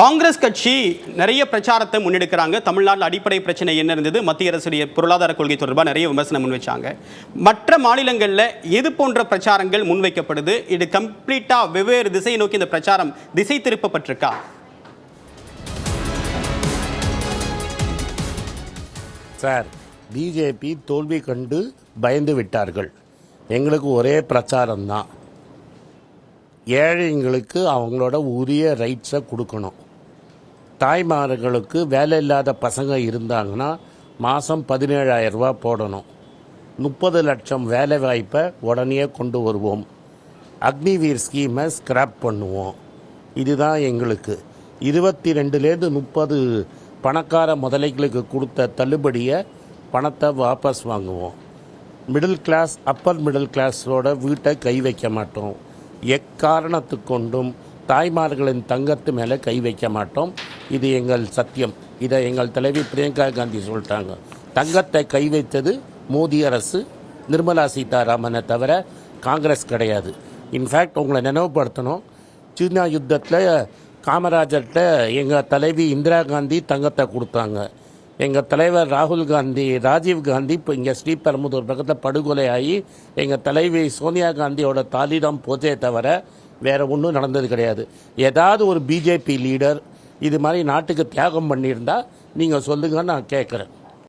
காங்கிரஸ் கட்சி நிறைய பிரச்சாரத்தை முன்னெடுக்கிறாங்க. தமிழ்நாட்டில் அடிப்படை பிரச்சனை என்ன இருந்தது? மத்திய அரசுடைய பொருளாதார கொள்கை தொடர்பாக நிறைய விமர்சனம் முன்வைச்சாங்க. மற்ற மாநிலங்களில் எது போன்ற பிரச்சாரங்கள் முன்வைக்கப்படுது? இது கம்ப்ளீட்டாக வெவ்வேறு திசையை நோக்கி இந்த பிரச்சாரம் திசை திருப்பப்பட்டிருக்கா? சார் பிஜேபி தோல்வி கண்டு பயந்து விட்டார்கள். எங்களுக்கு ஒரே பிரச்சாரம் தான் ஏழைங்களுக்கு அவங்களோட உரிய ரைட்ஸை கொடுக்கணும். தாய்மார்களுக்கு வேலை இல்லாத பசங்க இருந்தாங்கன்னா மாதம் பதினேழாயிரம் போடணும். முப்பது லட்சம் வேலை வாய்ப்பை உடனே கொண்டு வருவோம். அக்னிவீர் ஸ்கீமை ஸ்கிராப் பண்ணுவோம். இதுதான் எங்களுக்கு. இருபத்தி ரெண்டுலேருந்து முப்பது பணக்கார முதலைகளுக்கு கொடுத்த தள்ளுபடியை பணத்தை வாபஸ் வாங்குவோம். மிடில் கிளாஸ் அப்பர் மிடில் கிளாஸோட வீட்டை கை வைக்க மாட்டோம். எக்காரணத்து கொண்டும் தாய்மார்களின் தங்கத்து மேலே கை வைக்க மாட்டோம். இது எங்கள் சத்தியம். இதை எங்கள் தலைவி பிரியங்கா காந்தி சொல்லிட்டாங்க. தங்கத்தை கை வைத்தது மோடி அரசு நிர்மலா சீதாராமனை தவிர காங்கிரஸ் கிடையாது. இன்ஃபேக்ட் உங்களை நினைவுபடுத்தணும். சீனா யுத்தத்தில் காமராஜர்கிட்ட எங்கள் தலைவி இந்திரா காந்தி தங்கத்தை கொடுத்தாங்க. எங்கள் தலைவர் ராகுல் காந்தி ராஜீவ் காந்தி இப்போ இங்கே ஸ்ரீபெரும்புதூர் பக்கத்தில் படுகொலை ஆகி எங்கள் தலைவி சோனியா காந்தியோட தாலிடம் போச்சே தவிர வேறு ஒன்றும் நடந்தது கிடையாது. ஏதாவது ஒரு பிஜேபி லீடர் இது மாதிரி நாட்டுக்கு தியாகம் பண்ணியிருந்தா நீங்கள் சொல்லுங்கன்னு நான் கேட்குறேன்